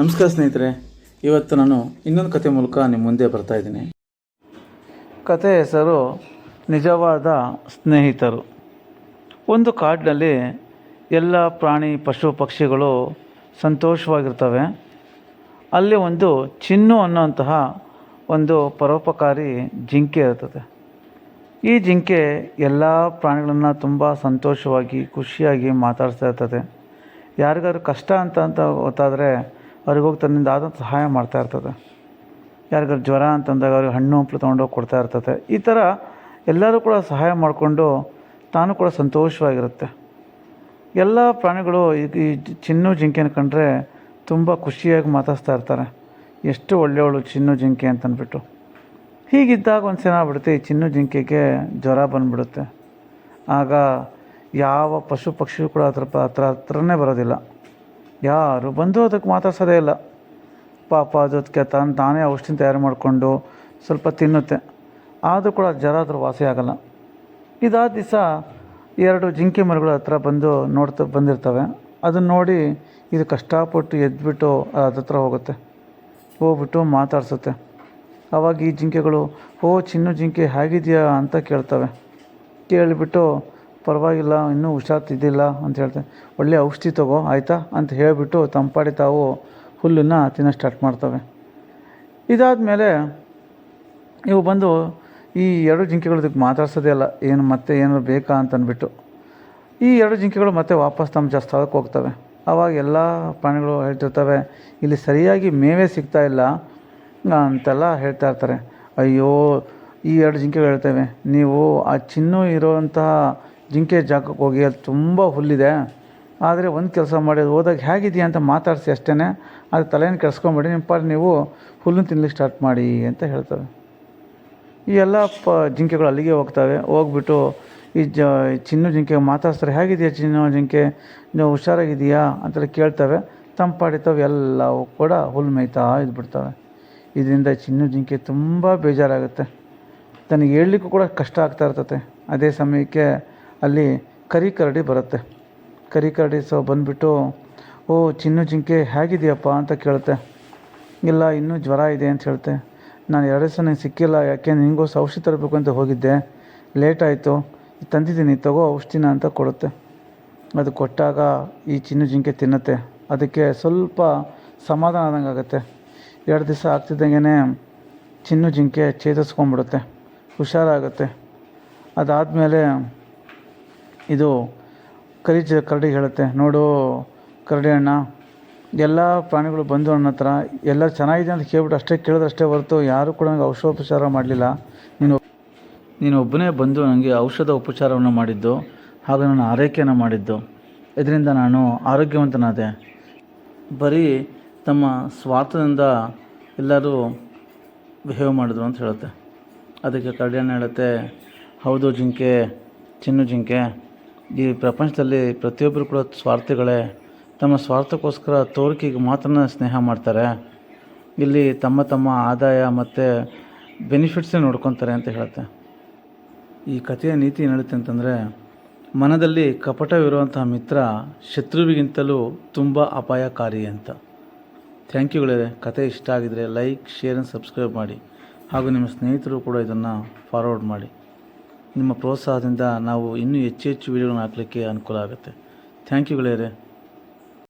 ನಮಸ್ಕಾರ ಸ್ನೇಹಿತರೆ, ಇವತ್ತು ನಾನು ಇನ್ನೊಂದು ಕತೆ ಮೂಲಕ ನಿಮ್ಮ ಮುಂದೆ ಬರ್ತಾ ಇದ್ದೀನಿ. ಕತೆ ಹೆಸರು ನಿಜವಾದ ಸ್ನೇಹಿತರು. ಒಂದು ಕಾಡಿನಲ್ಲಿ ಎಲ್ಲ ಪ್ರಾಣಿ, ಪಶು, ಪಕ್ಷಿಗಳು ಸಂತೋಷವಾಗಿರ್ತವೆ. ಅಲ್ಲಿ ಒಂದು ಚಿನ್ನು ಅನ್ನೋಂತಹ ಒಂದು ಪರೋಪಕಾರಿ ಜಿಂಕೆ ಇರ್ತದೆ. ಈ ಜಿಂಕೆ ಎಲ್ಲ ಪ್ರಾಣಿಗಳನ್ನು ತುಂಬ ಸಂತೋಷವಾಗಿ, ಖುಷಿಯಾಗಿ ಮಾತಾಡಿಸ್ತಾ ಇರ್ತದೆ. ಯಾರಿಗಾದ್ರು ಕಷ್ಟ ಅಂತ ಅಂತ ಗೊತ್ತಾದರೆ ಅವ್ರಿಗೆ ಹೋಗಿ ತನ್ನಿಂದ ಆದಂಥ ಸಹಾಯ ಮಾಡ್ತಾ ಇರ್ತದೆ. ಯಾರಿಗಾದ್ರು ಜ್ವರ ಅಂತಂದಾಗ ಅವ್ರಿಗೆ ಹಣ್ಣು ಹಂಪಲು ತೊಗೊಂಡೋಗಿ ಕೊಡ್ತಾ ಇರ್ತದೆ. ಈ ಥರ ಎಲ್ಲರೂ ಕೂಡ ಸಹಾಯ ಮಾಡಿಕೊಂಡು ತಾನು ಕೂಡ ಸಂತೋಷವಾಗಿರುತ್ತೆ. ಎಲ್ಲ ಪ್ರಾಣಿಗಳು ಈ ಚಿನ್ನು ಜಿಂಕೆನ ಕಂಡ್ರೆ ತುಂಬ ಖುಷಿಯಾಗಿ ಮಾತಾಡ್ತಾ ಇರ್ತಾರೆ. ಎಷ್ಟು ಒಳ್ಳೆಯವಳು ಚಿನ್ನು ಜಿಂಕೆ ಅಂತಂದ್ಬಿಟ್ಟು. ಹೀಗಿದ್ದಾಗ ಒಂದು ಸಲ ಆಗ್ಬಿಡುತ್ತೆ ಈ ಚಿನ್ನು ಜಿಂಕೆಗೆ ಜ್ವರ ಬಂದುಬಿಡುತ್ತೆ. ಆಗ ಯಾವ ಪಶು ಪಕ್ಷಿಯೂ ಕೂಡ ಅದ್ರ ಹತ್ರ ಹತ್ರನೇ ಬರೋದಿಲ್ಲ. ಯಾರು ಬಂದು ಅದಕ್ಕೆ ಮಾತಾಡ್ಸೋದೇ ಇಲ್ಲ. ಪಾಪ ಅದಕ್ಕೆ ತಾನು ತಾನೇ ಔಷಧಿ ತಯಾರು ಮಾಡಿಕೊಂಡು ಸ್ವಲ್ಪ ತಿನ್ನುತ್ತೆ. ಆದರೂ ಕೂಡ ಜರ ಆದರೂ ವಾಸಿ ಆಗೋಲ್ಲ. ಇದಾದ ದಿವಸ ಎರಡು ಜಿಂಕೆ ಮರಗಳು ಹತ್ರ ಬಂದು ನೋಡ್ತಾ ಬಂದಿರ್ತವೆ. ಅದನ್ನು ನೋಡಿ ಇದು ಕಷ್ಟಪಟ್ಟು ಎದ್ಬಿಟ್ಟು ಹತ್ರ ಹೋಗುತ್ತೆ. ಹೋಗ್ಬಿಟ್ಟು ಮಾತಾಡ್ಸುತ್ತೆ. ಆವಾಗ ಈ ಜಿಂಕೆಗಳು, ಓ, ಚಿನ್ನು ಜಿಂಕೆ ಹೇಗಿದೆಯಾ? ಅಂತ ಕೇಳ್ತವೆ. ಕೇಳಿಬಿಟ್ಟು ಪರವಾಗಿಲ್ಲ, ಇನ್ನೂ ಹುಷಾರ್ತಿದ್ದಿಲ್ಲ ಅಂತ ಹೇಳ್ತಾನೆ ಒಳ್ಳೆ ಔಷಧಿ ತಗೋ, ಆಯಿತಾ? ಅಂತ ಹೇಳಿಬಿಟ್ಟು ತಂಪಾಡಿ ತಾವು ಹುಲ್ಲನ್ನು ತಿನ್ನೋ ಸ್ಟಾರ್ಟ್ ಮಾಡ್ತವೆ. ಇದಾದ ಮೇಲೆ ಇವು ಬಂದು ಈ ಎರಡು ಜಿಂಕೆಗಳು ಇದಕ್ಕೆ ಮಾತಾಡ್ಸೋದೇ ಇಲ್ಲ ಏನು ಮತ್ತೆ ಏನಾದ್ರು ಬೇಕಾ ಅಂತನ್ಬಿಟ್ಟು. ಈ ಎರಡು ಜಿಂಕೆಗಳು ಮತ್ತೆ ವಾಪಸ್ ತಮ್ಮ ಜ ಸ್ಥಳಕ್ಕೆ ಹೋಗ್ತವೆ. ಆವಾಗ ಎಲ್ಲ ಪ್ರಾಣಿಗಳು ಹೇಳ್ತಿರ್ತವೆ, ಇಲ್ಲಿ ಸರಿಯಾಗಿ ಮೇವೇ ಸಿಗ್ತಾ ಇಲ್ಲ ಅಂತೆಲ್ಲ ಹೇಳ್ತಾ ಇರ್ತಾರೆ. ಅಯ್ಯೋ, ಈ ಎರಡು ಜಿಂಕೆಗಳು ಹೇಳ್ತವೆ, ನೀವು ಆ ಚಿನ್ನು ಇರೋವಂತಹ ಜಿಂಕೆ ಜಾಗಕ್ಕೆ ಹೋಗಿ ಅಲ್ಲಿ ತುಂಬ ಹುಲ್ಲಿದೆ. ಆದರೆ ಒಂದು ಕೆಲಸ ಮಾಡಿ ಹೋದಾಗ ಹೇಗಿದೆಯಾ ಅಂತ ಮಾತಾಡಿಸಿ ಅಷ್ಟೇ ಅದು ತಲೆಯನ್ನು ಕೆಡಿಸ್ಕೊಂಬೇಡಿ ನಿಮ್ಮ ಪಾಡು ನೀವು ಹುಲ್ಲನ್ನು ತಿನ್ಲಿಕ್ಕೆ ಸ್ಟಾರ್ಟ್ ಮಾಡಿ ಅಂತ ಹೇಳ್ತವೆ ಈ ಎಲ್ಲ ಪ ಜಿಂಕೆಗಳು ಅಲ್ಲಿಗೆ ಹೋಗ್ತವೆ. ಹೋಗ್ಬಿಟ್ಟು ಈ ಜ ಚಿನ್ನು ಜಿಂಕೆ ಮಾತಾಡ್ತಾರೆ ಹೇಗಿದೆಯಾ ಚಿನ್ನು ಜಿಂಕೆ? ನೀವು ಹುಷಾರಾಗಿದೆಯಾ ಅಂತೆಲ್ಲ ಕೇಳ್ತವೆ. ತಂಪಾಡಿತವೆ, ಎಲ್ಲವೂ ಕೂಡ ಹುಲ್ಲು ಮೇಯ್ತಾ ಇದ್ಬಿಡ್ತವೆ. ಇದರಿಂದ ಚಿನ್ನು ಜಿಂಕೆ ತುಂಬ ಬೇಜಾರಾಗುತ್ತೆ. ತನಗೆ ಹೇಳಲಿಕ್ಕೂ ಕೂಡ ಕಷ್ಟ ಆಗ್ತಾ ಇರ್ತತೆ. ಅದೇ ಸಮಯಕ್ಕೆ ಅಲ್ಲಿ ಕರಿ ಕರಡಿ ಬರುತ್ತೆ. ಕರಿ ಕರಡಿ ಸೊ ಬಂದುಬಿಟ್ಟು, ಓ, ಚಿನ್ನು ಜಿಂಕೆ ಹೇಗಿದೆಯಪ್ಪ? ಅಂತ ಕೇಳುತ್ತೆ. ಇಲ್ಲ, ಇನ್ನೂ ಜ್ವರ ಇದೆ ಅಂತ ಹೇಳ್ತೆ ನಾನು ಎರಡು ದಿವಸ ನಂಗೆ ಸಿಕ್ಕಿಲ್ಲ, ಯಾಕೆ ನಿನಗೋಸ್ ಔಷಧಿ ತರಬೇಕು ಅಂತ ಹೋಗಿದ್ದೆ. ಲೇಟ್ ಆಯಿತು. ತಂದಿದ್ದೀನಿ, ತಗೋ ಔಷಧಿನ ಅಂತ ಕೊಡುತ್ತೆ. ಅದು ಕೊಟ್ಟಾಗ ಈ ಚಿನ್ನು ಜಿಂಕೆ ತಿನ್ನುತ್ತೆ. ಅದಕ್ಕೆ ಸ್ವಲ್ಪ ಸಮಾಧಾನ ಆದಂಗೆ ಆಗುತ್ತೆ ಎರಡು ದಿವಸ ಆಗ್ತಿದ್ದಂಗೆ ಚಿನ್ನು ಜಿಂಕೆ ಚೇತರಿಸ್ಕೊಂಡ್ಬಿಡುತ್ತೆ ಹುಷಾರಾಗುತ್ತೆ. ಅದಾದಮೇಲೆ ಇದು ಕರಿ ಕರಡಿ ಹೇಳುತ್ತೆ. ನೋಡು ಕರಡಿ ಅಣ್ಣ, ಎಲ್ಲ ಪ್ರಾಣಿಗಳು ಬಂದು ನನ್ನ ಹತ್ರ, ಎಲ್ಲ ಚೆನ್ನಾಗಿದೆ ಅಂತ ಕೇಳ್ಬಿಟ್ಟು ಅಷ್ಟೇ ಕೇಳಿದ್ರೆ ಅಷ್ಟೇ ಹೊರತು ಯಾರೂ ಕೂಡ ನನಗೆ ಔಷಧೋಪಚಾರ ಮಾಡಲಿಲ್ಲ. ನೀನು ನೀನು ಒಬ್ಬನೇ ಬಂದು ನನಗೆ ಔಷಧ ಉಪಚಾರವನ್ನು ಮಾಡಿದ್ದು, ಹಾಗೂ ನನ್ನ ಆರೈಕೆಯನ್ನು ಮಾಡಿದ್ದು. ಇದರಿಂದ ನಾನು ಆರೋಗ್ಯವಂತನಾದೆ. ಬರೀ ತಮ್ಮ ಸ್ವಾರ್ಥದಿಂದ ಎಲ್ಲರೂ ಬಿಹೇವ್ ಮಾಡಿದ್ರು ಅಂತ ಹೇಳುತ್ತೆ. ಅದಕ್ಕೆ ಕರಡಿಯನ್ನು ಹೇಳುತ್ತೆ, ಹೌದು ಜಿಂಕೆ, ಚಿನ್ನು ಜಿಂಕೆ ಈ ಪ್ರಪಂಚದಲ್ಲಿ ಪ್ರತಿಯೊಬ್ಬರು ಕೂಡ ಸ್ವಾರ್ಥಿಗಳೇ. ತಮ್ಮ ಸ್ವಾರ್ಥಕ್ಕೋಸ್ಕರ ತೋರಿಕೆಗೆ ಮಾತ್ರ ಸ್ನೇಹ ಮಾಡ್ತಾರೆ. ಇಲ್ಲಿ ತಮ್ಮ ತಮ್ಮ ಆದಾಯ ಮತ್ತು ಬೆನಿಫಿಟ್ಸೇ ನೋಡ್ಕೊತಾರೆ ಅಂತ ಹೇಳುತ್ತೆ. ಈ ಕಥೆಯ ನೀತಿ ಏನು ಹೇಳುತ್ತೆ ಅಂತಂದರೆ, ಮನದಲ್ಲಿ ಕಪಟವಿರುವಂತಹ ಮಿತ್ರ ಶತ್ರುವಿಗಿಂತಲೂ ತುಂಬ ಅಪಾಯಕಾರಿ ಅಂತ. ಥ್ಯಾಂಕ್ ಯುಗಳೇ ಕತೆ ಇಷ್ಟ ಆಗಿದರೆ ಲೈಕ್ ಶೇರ್ ಆ್ಯಂಡ್ ಸಬ್ಸ್ಕ್ರೈಬ್ ಮಾಡಿ. ಹಾಗೂ ನಿಮ್ಮ ಸ್ನೇಹಿತರು ಕೂಡ ಇದನ್ನು ಫಾರ್ವರ್ಡ್ ಮಾಡಿ. ನಿಮ್ಮ ಪ್ರೋತ್ಸಾಹದಿಂದ ನಾವು ಇನ್ನೂ ಹೆಚ್ಚು ಹೆಚ್ಚು ವೀಡಿಯೋಗಳನ್ನ ಹಾಕಲಿಕ್ಕೆ ಅನುಕೂಲ ಆಗುತ್ತೆ. ಥ್ಯಾಂಕ್ ಯು ಗೆಳೆಯರೆ